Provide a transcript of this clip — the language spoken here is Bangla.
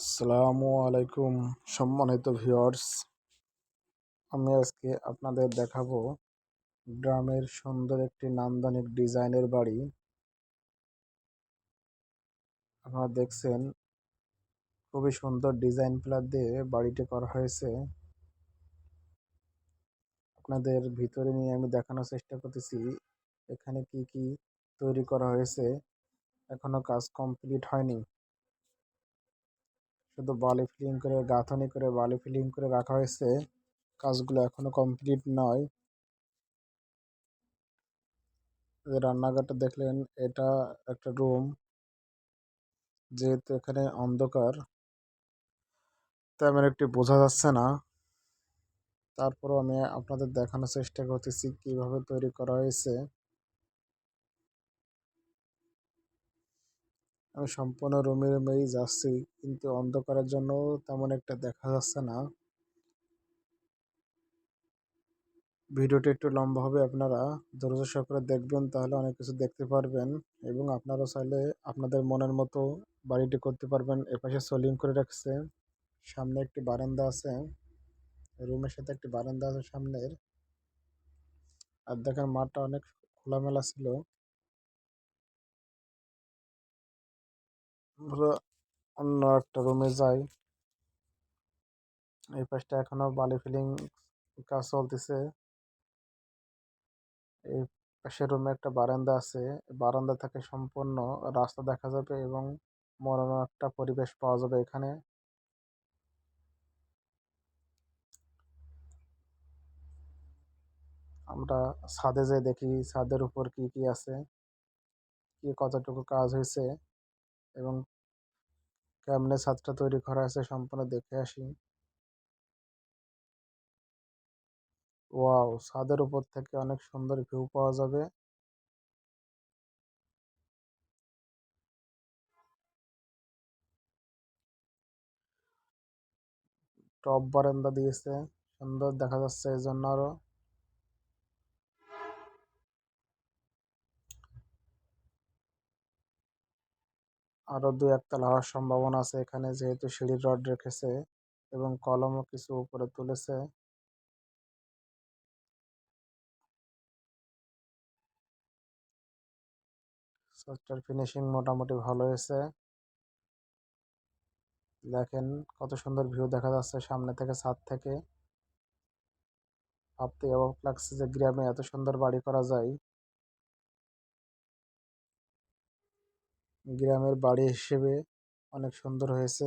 আসসালামু আলাইকুম, সম্মানিত ভিউয়ার্স। আমি আজকে আপনাদের দেখাবো গ্রামের সুন্দর একটি নান্দনিক ডিজাইনের বাড়ি। আপনারা দেখছেন, খুবই সুন্দর ডিজাইন প্লার দিয়ে বাড়িটি করা হয়েছে। আপনাদের ভিতরে নিয়ে আমি দেখানোর চেষ্টা করতেছি, এখানে কি কি তৈরি করা হয়েছে, এখনও কাজ কমপ্লিট হয়নি। শুধু বালি ফিলিং করে, গাঁথনি করে বালি ফিলিং করে রাখা হয়েছে। কাজগুলো এখনও কমপ্লিট নয়। রান্নাঘরটা দেখলেন, এটা একটা রুম যেহেতু এখানে অন্ধকার তেমন একটি বোঝা যাচ্ছে না। তারপরও আমি আপনাদের দেখানোর চেষ্টা করতেছি কীভাবে তৈরি করা হয়েছে। আমি সম্পূর্ণ রুমে রুমেই যাচ্ছি, কিন্তু অন্ধকারের জন্য তেমন একটা দেখা যাচ্ছে না। ভিডিওটি একটু লম্বা হবে, আপনারা ধৈর্য সহকারে দেখবেন, তাহলে অনেক কিছু দেখতে পারবেন এবং আপনারা চাইলে আপনাদের মনের মতো বাড়িটি করতে পারবেন। এপাশে সোলিং করে রাখছে, সামনে একটি বারান্দা আছে, রুমের সাথে একটি বারান্দা আছে সামনের। আর দেখেন মাঠটা অনেক খোলামেলা ছিল। অন্য একটা রুমে যাই। এই পাশটা এখনও বালি ফিলিং কাজ চলতেছে। এই পাশের রুমে একটা বারান্দা আছে। বারান্দা থেকে সম্পূর্ণ রাস্তা দেখা যাবে এবং মনোরম একটা পরিবেশ পাওয়া যাবে এখানে। আমরা ছাদে যে দেখি, ছাদের উপর কি কি আছে, কি কতটুকু কাজ হয়েছে। এবং কেমনে ছাদটা তৈরি করা আছে সম্পূর্ণ দেখে আসি। ওয়াও, ছাদের উপর থেকে অনেক সুন্দর ভিউ পাওয়া যাবে। টপ বারান্দা দিয়েছে, সুন্দর দেখা যাচ্ছে এই জন্য আরও। আরও দু একতলা হওয়ার সম্ভাবনা আছে এখানে, যেহেতু সিঁড়ির রড রেখেছে এবং কলমও কিছু উপরে তুলেছে। ছাদটার ফিনিশিং মোটামুটি ভালো হয়েছে। দেখেন কত সুন্দর ভিউ দেখা যাচ্ছে সামনে থেকে, ছাদ থেকে। ভাবতে অবাক লাগছে যে গ্রামে এত সুন্দর বাড়ি করা যায়। গ্রামের বাড়ি হিসেবে অনেক সুন্দর হয়েছে।